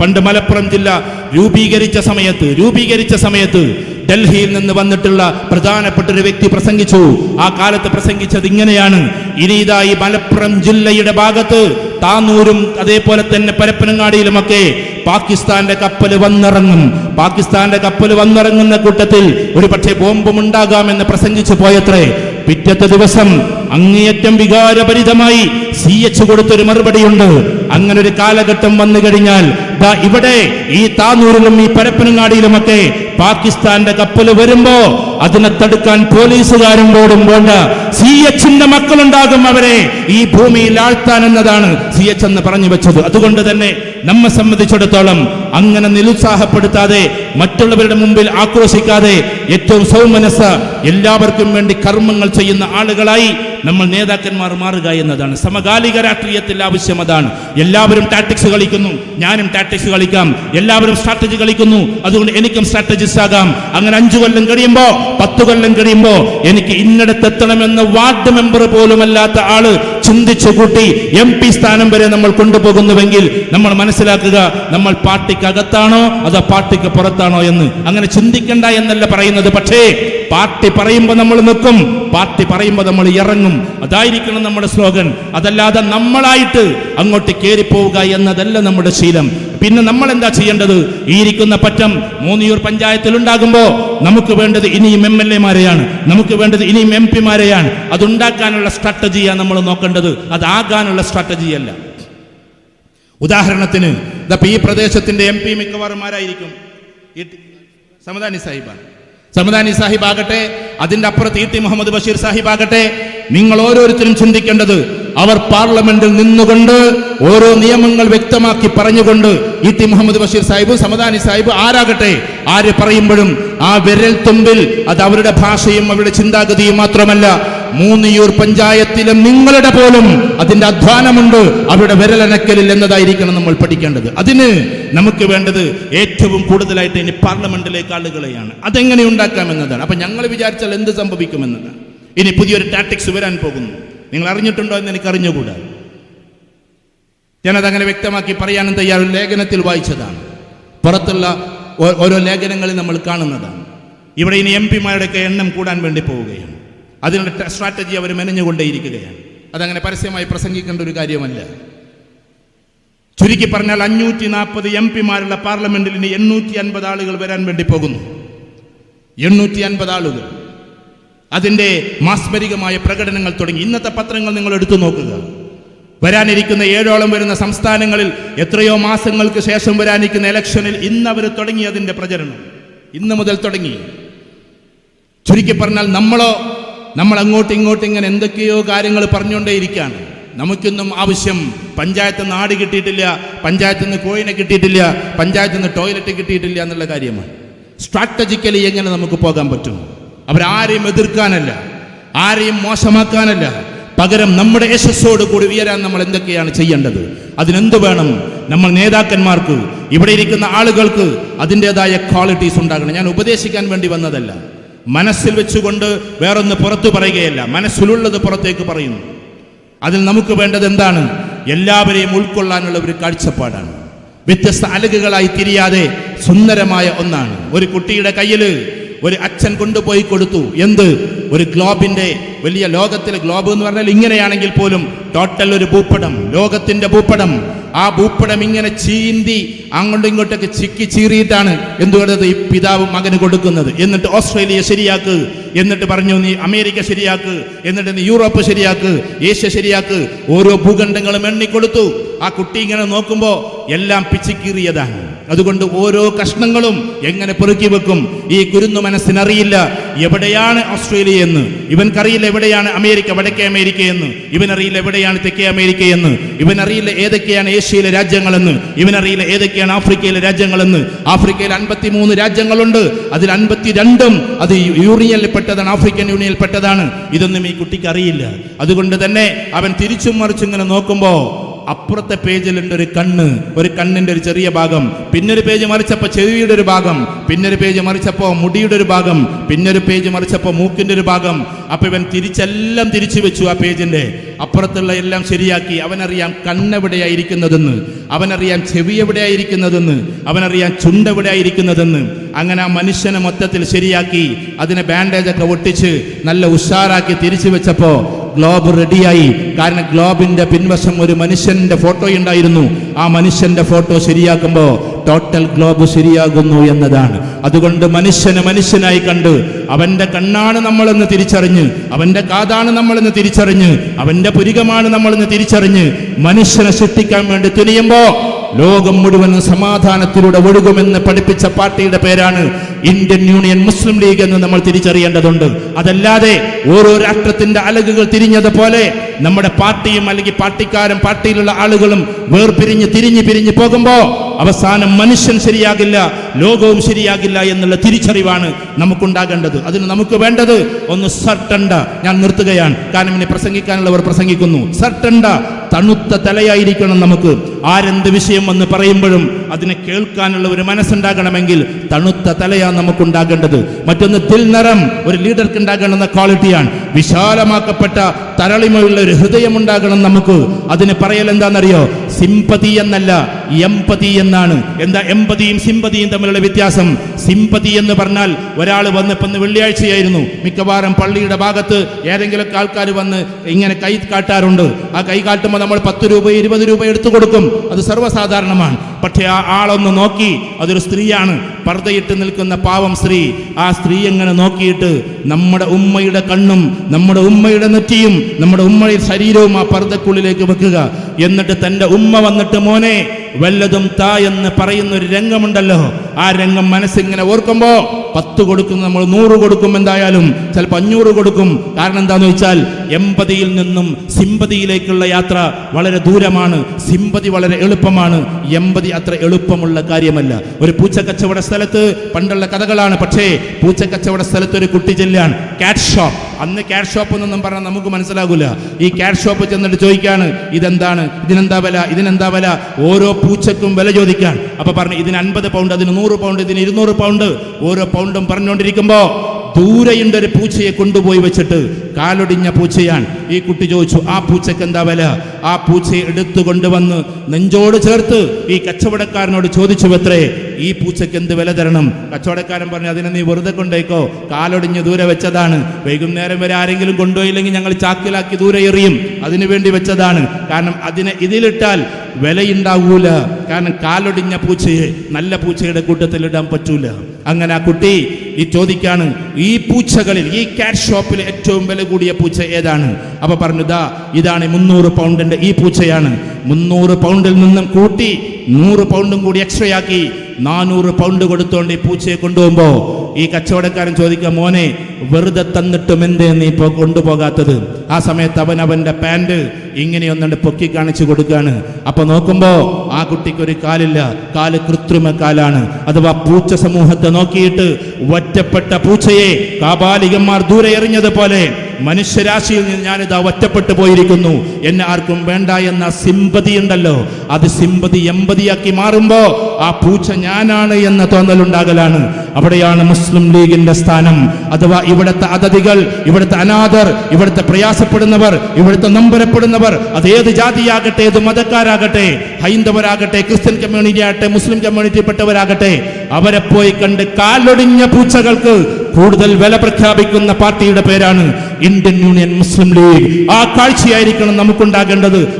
പണ്ട് മലപ്പുറം ജില്ല രൂപീകരിച്ച സമയത്ത് രൂപീകരിച്ച സമയത്ത് ഡൽഹിയിൽ നിന്ന് വന്നിട്ടുള്ള പ്രധാനപ്പെട്ട ഒരു വ്യക്തി പ്രസംഗിച്ചു. ആ കാലത്ത് പ്രസംഗിച്ചത് ഇങ്ങനെയാണ്. ഇനി ഇതാ ഈ മലപ്പുറം ജില്ലയുടെ ഭാഗത്ത് താന്നൂരും അതേപോലെ തന്നെ പരപ്പനങ്ങാടിയിലുമൊക്കെ പാകിസ്ഥാന്റെ കപ്പൽ വന്നിറങ്ങും. പാകിസ്ഥാന്റെ കപ്പൽ വന്നിറങ്ങുന്ന കൂട്ടത്തിൽ ഒരു പക്ഷേ ബോംബും ഉണ്ടാകാമെന്ന് പ്രസംഗിച്ചു പോയത്രേ. പിറ്റത്തെ ദിവസം അങ്ങേയറ്റം വികാരഭരിതമായി സി എച്ച് കൊടുത്തൊരു മറുപടിയുണ്ട്. അങ്ങനെ ഒരു കാലഘട്ടം വന്നു കഴിഞ്ഞാൽ ഇവിടെ ഈ താന്നൂരിലും ഈ പരപ്പനങ്ങാടിയിലുമൊക്കെ പാകിസ്ഥാന്റെ കപ്പൽ വരുമ്പോ അതിനെ തടുക്കാൻ പോലീസുകാരും പോലും വേണ്ട. സി എച്ചിന്റെ മക്കളുണ്ടാകും അവരെ. ഈ ഭൂമിയിൽ ആഴ്ത്താൻ എന്നതാണ് സി എച്ച് എന്ന് പറഞ്ഞു വെച്ചത്. അതുകൊണ്ട് തന്നെ നമ്മെ സംബന്ധിച്ചിടത്തോളം അങ്ങനെ നിരുത്സാഹപ്പെടുത്താതെ മറ്റുള്ളവരുടെ മുമ്പിൽ ആക്രോശിക്കാതെ ഏറ്റവും സൗമനസ് എല്ലാവർക്കും വേണ്ടി കർമ്മങ്ങൾ ചെയ്യുന്ന ആളുകളായി നമ്മൾ നേതാക്കന്മാർ മാറുക എന്നതാണ്. സമകാലിക രാഷ്ട്രീയത്തിൽ ആവശ്യം അതാണ്. എല്ലാവരും ടാറ്റിക്സ് കളിക്കുന്നു. ഞാനും ടാറ്റിക്സ് കളിക്കാം. എല്ലാവരും സ്ട്രാറ്റജി കളിക്കുന്നു. അതുകൊണ്ട് എനിക്കും സ്ട്രാറ്റജിസ്റ്റ് ആകാം. അങ്ങനെ അഞ്ചു കൊല്ലം കഴിയുമ്പോൾ പത്ത് കൊല്ലം കഴിയുമ്പോൾ എനിക്ക് ഇന്നിടത്തെത്തണമെന്ന വാർഡ് മെമ്പർ പോലുമല്ലാത്ത ആൾ ചിന്തിച്ചു കൂട്ടി എം പി സ്ഥാനം വരെ നമ്മൾ കൊണ്ടുപോകുന്നുവെങ്കിൽ നമ്മൾ മനസ്സിലാക്കുക നമ്മൾ പാർട്ടിക്കകത്താണോ അതോ പാർട്ടിക്ക് പുറത്താണോ എന്ന്. അങ്ങനെ ചിന്തിക്കണ്ട എന്നല്ല പറയുന്നത്. പക്ഷേ പാർട്ടി പറയുമ്പോൾ നമ്മൾ നിൽക്കും പാർട്ടി പറയുമ്പോൾ നമ്മൾ ഇറങ്ങും. അതായിരിക്കണം നമ്മുടെ സ്ലോഗൻ. അതല്ലാതെ നമ്മളായിട്ട് അങ്ങോട്ട് കയറിപ്പോവുക എന്നതല്ല നമ്മുടെ ശീലം. പിന്നെ നമ്മൾ എന്താ ചെയ്യേണ്ടത്? ഈ ഇരിക്കുന്ന പറ്റം മൂന്നിയൂർ പഞ്ചായത്തിൽ ഉണ്ടാകുമ്പോൾ നമുക്ക് വേണ്ടത് ഇനിയും എം എൽ എമാരെയാണ്. നമുക്ക് വേണ്ടത് ഇനിയും എം പിമാരെയാണ്. അതുണ്ടാക്കാനുള്ള സ്ട്രാറ്റജിയാണ് നമ്മൾ നോക്കേണ്ടത്. അതാകാനുള്ള സ്ട്രാറ്റജിയല്ല. ഉദാഹരണത്തിന് ഇതപ്പോ ഈ പ്രദേശത്തിന്റെ എം പി മിക്കവാറും ആരായിരിക്കും? ഈ ടി- സമദാനി സാഹിബാണ്. സമദാനി സാഹിബ് ആകട്ടെ അതിന്റെ അപ്പുറത്ത് ഇ ടി മുഹമ്മദ് ബഷീർ സാഹിബ് ആകട്ടെ നിങ്ങൾ ഓരോരുത്തരും ചിന്തിക്കേണ്ടത് അവർ പാർലമെന്റിൽ നിന്നുകൊണ്ട് ഓരോ നിയമങ്ങൾ വ്യക്തമാക്കി പറഞ്ഞുകൊണ്ട് ഇ ടി മുഹമ്മദ് ബഷീർ സാഹിബ് സമദാനി സാഹിബ് ആരാകട്ടെ ആര് പറയുമ്പോഴും ആ വിരൽ തുമ്പിൽ അത് അവരുടെ ഭാഷയും അവരുടെ ചിന്താഗതിയും മാത്രമല്ല മൂന്നിയൂർ പഞ്ചായത്തിലും നിങ്ങളുടെ പോലും അതിന്റെ അധ്വാനമുണ്ട്. അവരുടെ വിരലനക്കലിൽ എന്നതായിരിക്കണം നമ്മൾ പഠിക്കേണ്ടത്. അതിന് നമുക്ക് വേണ്ടത് ഏറ്റവും കൂടുതലായിട്ട് ഇനി പാർലമെന്റിലേക്ക് ആളുകളെയാണ്. അതെങ്ങനെ ഉണ്ടാക്കാം എന്നതാണ് അപ്പൊ ഞങ്ങൾ വിചാരിച്ചാൽ എന്ത് സംഭവിക്കുമെന്നതാണ് ഇനി പുതിയൊരു ടാക്ടിക്സ് വരാൻ പോകുന്നു. നിങ്ങൾ അറിഞ്ഞിട്ടുണ്ടോ എന്ന് എനിക്ക് അറിഞ്ഞുകൂടാ? ഞാനത് അങ്ങനെ വ്യക്തമാക്കി പറയാനും തയ്യാർ ലേഖനത്തിൽ വായിച്ചതാണ്. പുറത്തുള്ള ഓരോ ലേഖനങ്ങളിൽ നമ്മൾ കാണുന്നതാണ്. ഇവിടെ ഇനി എം പിമാരുടെയൊക്കെ എണ്ണം കൂടാൻ വേണ്ടി പോവുകയാണ്. അതിനുള്ള സ്ട്രാറ്റജി അവർ മെനഞ്ഞുകൊണ്ടേയിരിക്കുകയാണ്. അതങ്ങനെ പരസ്യമായി പ്രസംഗിക്കേണ്ട ഒരു കാര്യമല്ല. ചുരുക്കി പറഞ്ഞാൽ അഞ്ഞൂറ്റി നാൽപ്പത് എം പിമാരുള്ള പാർലമെന്റിൽ ഇനി എണ്ണൂറ്റി അൻപത് ആളുകൾ വരാൻ വേണ്ടി പോകുന്നു. എണ്ണൂറ്റി അൻപത് ആളുകൾ. അതിന്റെ മാസ്മരികമായ പ്രകടനങ്ങൾ തുടങ്ങി. ഇന്നത്തെ പത്രങ്ങൾ നിങ്ങൾ എടുത്തു നോക്കുക. വരാനിരിക്കുന്ന ഏഴോളം വരുന്ന സംസ്ഥാനങ്ങളിൽ എത്രയോ മാസങ്ങൾക്ക് ശേഷം വരാനിരിക്കുന്ന ഇലക്ഷനിൽ ഇന്ന് അവർ തുടങ്ങി അതിന്റെ പ്രചരണം. ഇന്ന് മുതൽ തുടങ്ങി. ചുരുക്കി പറഞ്ഞാൽ നമ്മളോ നമ്മൾ അങ്ങോട്ടും ഇങ്ങോട്ടും ഇങ്ങനെ എന്തൊക്കെയോ കാര്യങ്ങൾ പറഞ്ഞുകൊണ്ടേയിരിക്കുകയാണ്. നമുക്കൊന്നും ആവശ്യം പഞ്ചായത്ത് ആട് കിട്ടിയിട്ടില്ല പഞ്ചായത്തിൽ നിന്ന് കോയിനെ കിട്ടിയിട്ടില്ല പഞ്ചായത്തിൽ നിന്ന് ടോയ്ലറ്റ് കിട്ടിയിട്ടില്ല എന്നുള്ള കാര്യമാണ്. സ്ട്രാറ്റജിക്കലി എങ്ങനെ നമുക്ക് പോകാൻ പറ്റും? അവരാരെയും എതിർക്കാനല്ല ആരെയും മോശമാക്കാനല്ല. പകരം നമ്മുടെ യശസ്സോട് കൂടി ഉയരാൻ നമ്മൾ എന്തൊക്കെയാണ് ചെയ്യേണ്ടത്? അതിനെന്ത് വേണം? നമ്മൾ നേതാക്കന്മാർക്ക് ഇവിടെ ഇരിക്കുന്ന ആളുകൾക്ക് അതിന്റെതായ ക്വാളിറ്റീസ് ഉണ്ടാകണം. ഞാൻ ഉപദേശിക്കാൻ വേണ്ടി വന്നതല്ല. മനസ്സിൽ വെച്ചുകൊണ്ട് വേറൊന്ന് പുറത്തു പറയുകയല്ല. മനസ്സിലുള്ളത് പുറത്തേക്ക് പറയുന്നു. അതിൽ നമുക്ക് വേണ്ടത് എന്താണ്? എല്ലാവരെയും ഉൾക്കൊള്ളാനുള്ള ഒരു കാഴ്ചപ്പാടാണ്. വ്യത്യസ്ത അലകുകളായി തിരിയാതെ സുന്ദരമായ ഒന്നാണ്. ഒരു കുട്ടിയുടെ കയ്യിൽ ഒരു അച്ഛൻ കൊണ്ടുപോയി കൊടുത്തു. എന്ത്? ഒരു ഗ്ലോബിന്റെ വലിയ ലോകത്തിലെ ഗ്ലോബ് എന്ന് പറഞ്ഞാൽ ഇങ്ങനെയാണെങ്കിൽ പോലും ടോട്ടൽ ഒരു ഭൂപടം. ലോകത്തിന്റെ ഭൂപടം. ആ ഭൂപ്പടം ഇങ്ങനെ ചീന്തി അങ്ങോട്ടും ഇങ്ങോട്ടൊക്കെ ചിക്കി ചീറിയിട്ടാണ് എന്തുകൊണ്ടത് ഈ പിതാവ് മകന് കൊടുക്കുന്നത്? എന്നിട്ട് ഓസ്ട്രേലിയ ശരിയാക്ക്. എന്നിട്ട് പറഞ്ഞു നീ അമേരിക്ക ശരിയാക്ക്. എന്നിട്ട് നീ യൂറോപ്പ് ശരിയാക്ക്. ഏഷ്യ ശരിയാക്ക്. ഓരോ ഭൂഖണ്ഡങ്ങളും എണ്ണിക്കൊടുത്തു. ആ കുട്ടി ഇങ്ങനെ നോക്കുമ്പോൾ എല്ലാം പിച്ചിക്കീറിയതാണ്. അതുകൊണ്ട് ഓരോ കഷ്ണങ്ങളും എങ്ങനെ പെറുക്കി വെക്കും? ഈ കുരുന്നു മനസ്സിനറിയില്ല. എവിടെയാണ് ഓസ്ട്രേലിയ എന്ന്? ഇവൻക്കറിയില്ല എവിടെയാണ് അമേരിക്ക വടക്കേ അമേരിക്ക എന്ന്. ഇവനറിയില്ല എവിടെയാണ് തെക്കേ അമേരിക്ക എന്ന്. ഇവനറിയില്ല ഏതൊക്കെയാണ് ഏഷ്യയിലെ രാജ്യങ്ങളെന്ന് ഇവനറിയില്ല ഏതൊക്കെയാണ് ആഫ്രിക്കയിലെ രാജ്യങ്ങളെന്ന്. ആഫ്രിക്കയിൽ അൻപത്തി മൂന്ന് രാജ്യങ്ങളുണ്ട്. അതിൽ അൻപത്തി രണ്ടും അത് യൂണിയനിൽ പെട്ടതാണ് ആഫ്രിക്കൻ യൂണിയനിൽ പെട്ടതാണ്. ഇതൊന്നും ഈ കുട്ടിക്ക് അറിയില്ല. അതുകൊണ്ട് തന്നെ അവൻ തിരിച്ചും മറിച്ചും ഇങ്ങനെ നോക്കുമ്പോ അപ്പുറത്തെ പേജിലുണ്ട് ഒരു കണ്ണ് ഒരു കണ്ണിന്റെ ഒരു ചെറിയ ഭാഗം പിന്നൊരു പേജ് മറിച്ചപ്പോ ചെവിയുടെ ഒരു ഭാഗം പിന്നൊരു പേജ് മറിച്ചപ്പോ മുടിയുടെ ഒരു ഭാഗം പിന്നൊരു പേജ് മറിച്ചപ്പോ മൂക്കിന്റെ ഒരു ഭാഗം. അപ്പൊ ഇവൻ തിരിച്ചെല്ലാം തിരിച്ചു വെച്ചു ആ പേജിന്റെ. അപ്പുറത്തുള്ള എല്ലാം ശരിയാക്കി. അവനറിയാം കണ്ണെവിടെയായിരിക്കുന്നതെന്ന് അവനറിയാം ചെവി എവിടെയായിരിക്കുന്നതെന്ന് അവനറിയാം ചുണ്ടെവിടെയായിരിക്കുന്നതെന്ന് അങ്ങനെ ആ മനുഷ്യനെ മൊത്തത്തിൽ ശരിയാക്കി അതിനെ ബാൻഡേജൊക്കെ ഒട്ടിച്ച് നല്ല ഉഷാറാക്കി തിരിച്ചു വെച്ചപ്പോൾ ഗ്ലോബ് റെഡിയായി കാരണം ഗ്ലോബിന്റെ പിൻവശം ഒരു മനുഷ്യന്റെ ഫോട്ടോ ഉണ്ടായിരുന്നു. ആ മനുഷ്യന്റെ ഫോട്ടോ ശരിയാക്കുമ്പോൾ ടോട്ടൽ ഗ്ലോബ് ശരിയാകുന്നു എന്നതാണ്. അതുകൊണ്ട് മനുഷ്യനെ മനുഷ്യനായി കണ്ട് അവന്റെ കണ്ണാണ് നമ്മളെന്ന് തിരിച്ചറിഞ്ഞ് അവന്റെ കാതാണ് നമ്മളെന്ന് തിരിച്ചറിഞ്ഞ് അവന്റെ പുരികമാണ് നമ്മളെന്ന് തിരിച്ചറിഞ്ഞ് മനുഷ്യനെ സൃഷ്ടിക്കാൻ വേണ്ടി തുനിയുമ്പോ ലോകം മുഴുവൻ സമാധാനത്തിലൂടെ ഒഴുകുമെന്ന് പഠിപ്പിച്ച പാർട്ടിയുടെ പേരാണ് ഇന്ത്യൻ യൂണിയൻ മുസ്ലിം ലീഗ് എന്ന് നമ്മൾ തിരിച്ചറിയേണ്ടതുണ്ട്. അതല്ലാതെ ഓരോ രാഷ്ട്രത്തിന്റെ അലകുകൾ തിരിഞ്ഞതുപോലെ നമ്മുടെ പാർട്ടിയും അല്ലെങ്കിൽ പാർട്ടിക്കാരും പാർട്ടിയിലുള്ള ആളുകളും വേർപിരിഞ്ഞ് തിരിഞ്ഞ് പിരിഞ്ഞ് പോകുമ്പോ അവസാനം മനുഷ്യൻ ശരിയാകില്ല ലോകവും ശരിയാകില്ല എന്നുള്ള തിരിച്ചറിവാണ് നമുക്കുണ്ടാകേണ്ടത്. അതിന് നമുക്ക് വേണ്ടത് ഒന്ന് സർട്ടണ്ട ഞാൻ നിർത്തുകയാണ്. കാരണം ഇനി പ്രസംഗിക്കാനുള്ളവർ പ്രസംഗിക്കുന്നു. സർട്ടണ്ട തണുത്ത തലയായിരിക്കണം നമുക്ക്. ആരെന്ത് വിഷയം വന്ന് പറയുമ്പോഴും അതിനെ കേൾക്കാനുള്ള ഒരു മനസ്സുണ്ടാകണമെങ്കിൽ തണുത്ത തലയാണ് നമുക്കുണ്ടാകേണ്ടത്. മറ്റൊന്ന് തിൽനിറം ഒരു ലീഡർക്ക് ഉണ്ടാകണമെന്ന ക്വാളിറ്റിയാണ്. വിശാലമാക്കപ്പെട്ട തരളിമയുള്ള ഒരു ഹൃദയം ഉണ്ടാകണം നമുക്ക്. അതിന് പറയൽ എന്താണെന്നറിയോ? സിംപതി എന്നല്ല എമ്പതി എന്നാണ്. എന്താ എമ്പതിയും സിമ്പതിയും തമ്മിലുള്ള വ്യത്യാസം? സിമ്പതി എന്ന് പറഞ്ഞാൽ ഒരാൾ വന്നപ്പോൾ ഇന്ന് വെള്ളിയാഴ്ചയായിരുന്നു. മിക്കവാറും പള്ളിയുടെ ഭാഗത്ത് ഏതെങ്കിലുമൊക്കെ ആൾക്കാർ വന്ന് ഇങ്ങനെ കൈ കാട്ടാറുണ്ട്. ആ കൈ കാട്ടുമ്പോൾ നമ്മൾ പത്ത് രൂപ ഇരുപത് രൂപ എടുത്തു കൊടുക്കും. അത് സർവസാധാരണമാണ്. പക്ഷേ ആ ആളൊന്ന് നോക്കി അതൊരു സ്ത്രീയാണ്. പർദ്ദയിട്ട് നിൽക്കുന്ന പാവം സ്ത്രീ. ആ സ്ത്രീ എങ്ങനെ നോക്കിയിട്ട് നമ്മുടെ ഉമ്മയുടെ കണ്ണും നമ്മുടെ ഉമ്മയുടെ നെറ്റിയും നമ്മുടെ ഉമ്മയുടെ ശരീരവും ആ പർദ്ദക്കുള്ളിലേക്ക് വെക്കുക. എന്നിട്ട് തന്റെ ഉമ്മ വന്നിട്ട് മോനെ വല്ലതും താ എന്ന് പറയുന്ന ഒരു രംഗമുണ്ടല്ലോ. ആ രംഗം മനസ്സിങ്ങനെ ഓർക്കുമ്പോ പത്ത് കൊടുക്കുന്ന നമ്മൾ നൂറ് കൊടുക്കും എന്തായാലും ചിലപ്പോൾ അഞ്ഞൂറ് കൊടുക്കും. കാരണം എന്താന്ന് വെച്ചാൽ എൺപതിയിൽ നിന്നും സിമ്പതിയിലേക്കുള്ള യാത്ര വളരെ ദൂരമാണ് സിമ്പതി വളരെ എളുപ്പമാണ്. എൺപതി അത്ര എളുപ്പമുള്ള കാര്യമല്ല. ഒരു പൂച്ചക്കച്ചവട സ്ഥലത്ത് പണ്ടുള്ള കഥകളാണ് പക്ഷേ പൂച്ചക്കച്ചവട സ്ഥലത്ത് ഒരു കുട്ടി ചെല്ലാണ് കാറ്റ് ഷോപ്പ് അന്ന് ക്യാറ്റ് ഷോപ്പ് എന്നൊന്നും പറഞ്ഞാൽ നമുക്ക് മനസ്സിലാകില്ല ഈ ക്യാറ്റ് ഷോപ്പ് ചെന്നിട്ട് ചോദിക്കാണ് ഇതെന്താണ്? ഇതിനെന്താ വില? ഇതിനെന്താ വില? ഓരോ പൂച്ചക്കും വില ചോദിക്കാൻ. അപ്പൊ പറഞ്ഞു ഇതിന് അൻപത് പൗണ്ട് അതിന് നൂറ് പൗണ്ട് ഇതിന് ഇരുന്നൂറ് പൗണ്ട് ഓരോ പൗണ്ടും പറഞ്ഞുകൊണ്ടിരിക്കുമ്പോ ദൂരെയുണ്ട് ഒരു പൂച്ചയെ കൊണ്ടുപോയി വെച്ചിട്ട് കാലൊടിഞ്ഞ പൂച്ചയാണ്. ഈ കുട്ടി ചോദിച്ചു ആ പൂച്ചയ്ക്ക് എന്താ വില? ആ പൂച്ചയെ എടുത്തു കൊണ്ടുവന്ന് നെഞ്ചോട് ചേർത്ത് ഈ കച്ചവടക്കാരനോട് ചോദിച്ചു എത്രേ ഈ പൂച്ചയ്ക്ക് എന്ത് വില തരണം? കച്ചവടക്കാരൻ പറഞ്ഞു അതിനെ നീ വെറുതെ കൊണ്ടേക്കോ. കാലൊടിഞ്ഞ് ദൂരെ വെച്ചതാണ്. വൈകുന്നേരം വരെ ആരെങ്കിലും കൊണ്ടുപോയില്ലെങ്കിൽ ഞങ്ങൾ ചാക്കിലാക്കി ദൂരെ എറിയും. അതിനു വേണ്ടി വെച്ചതാണ്. കാരണം അതിനെ ഇതിലിട്ടാൽ വിലയുണ്ടാവൂല. കാരണം കാലൊടിഞ്ഞ പൂച്ചയെ നല്ല പൂച്ചയുടെ കൂട്ടത്തിൽ ഇടാൻ പറ്റൂല. അങ്ങനെ ആ കുട്ടി ഈ ചോദിക്കാണ് ഈ പൂച്ചകളിൽ ഈ കാറ്റ് ഷോപ്പിൽ ഏറ്റവും വില കൂടിയ പൂച്ച ഏതാണ്? അപ്പൊ പറഞ്ഞു ദാ ഇതാണ് മുന്നൂറ് പൗണ്ടിന്റെ ഈ പൂച്ചയാണ്. മുന്നൂറ് പൗണ്ടിൽ നിന്നും കൂട്ടി നൂറ് പൗണ്ടും കൂടി എക്സ്ട്രാ ആക്കി നാനൂറ് പൗണ്ട് കൊടുത്തോണ്ട് ഈ പൂച്ചയെ കൊണ്ടുപോകുമ്പോ ഈ കച്ചവടക്കാരൻ ചോദിക്കുക മോനെ വെറുതെ തന്നിട്ടും എന്തേ നീ കൊണ്ടുപോകാത്തത്? ആ സമയത്ത് അവൻ അവന്റെ പാന്റ് ഇങ്ങനെ ഒന്നുണ്ട് പൊക്കി കാണിച്ചു കൊടുക്കുകയാണ് അപ്പൊ നോക്കുമ്പോ ആ കുട്ടിക്ക് ഒരു കാലില്ല. കാൽ കൃത്രിമ കാലാണ്. അഥവാ പൂച്ച സമൂഹത്തെ നോക്കിയിട്ട് ഒറ്റപ്പെട്ട പൂച്ചയെ കാപാലികന്മാർ ദൂരെ എറിഞ്ഞതുപോലെ മനുഷ്യരാശിയിൽ നിന്ന് ഞാനിതാ ഒറ്റപ്പെട്ടു പോയിരിക്കുന്നു. എന്നെ ആർക്കും വേണ്ട എന്ന സിമ്പതി ഉണ്ടല്ലോ. അത് സിമ്പതി എമ്പതിയാക്കി മാറുമ്പോ ആ പൂച്ച ഞാനാണ് എന്ന തോന്നലുണ്ടാകലാണ്. അവിടെയാണ് മുസ്ലിം ലീഗിന്റെ സ്ഥാനം. അഥവാ ഇവിടുത്തെ അതിഥികൾ ഇവിടുത്തെ അനാഥർ ഇവിടുത്തെ പ്രയാസപ്പെടുന്നവർ ഇവിടുത്തെ നമ്പരപ്പെടുന്നവർ അത് ഏത് ജാതിയാകട്ടെ ഏത് മതക്കാരാകട്ടെ ഹൈന്ദവരാകട്ടെ ക്രിസ്ത്യൻ കമ്മ്യൂണിറ്റി ആകട്ടെ മുസ്ലിം കമ്മ്യൂണിറ്റിപ്പെട്ടവരാകട്ടെ അവരെ പോയി കണ്ട് കാലൊടിഞ്ഞ പൂച്ചകൾക്ക് കൂടുതൽ വില പ്രഖ്യാപിക്കുന്ന പാർട്ടിയുടെ പേരാണ് ഇന്ത്യൻ യൂണിയൻ മുസ്ലിം ലീഗ്. ആ കാഴ്ചയായിരിക്കണം നമുക്കുണ്ടാകേണ്ടത്.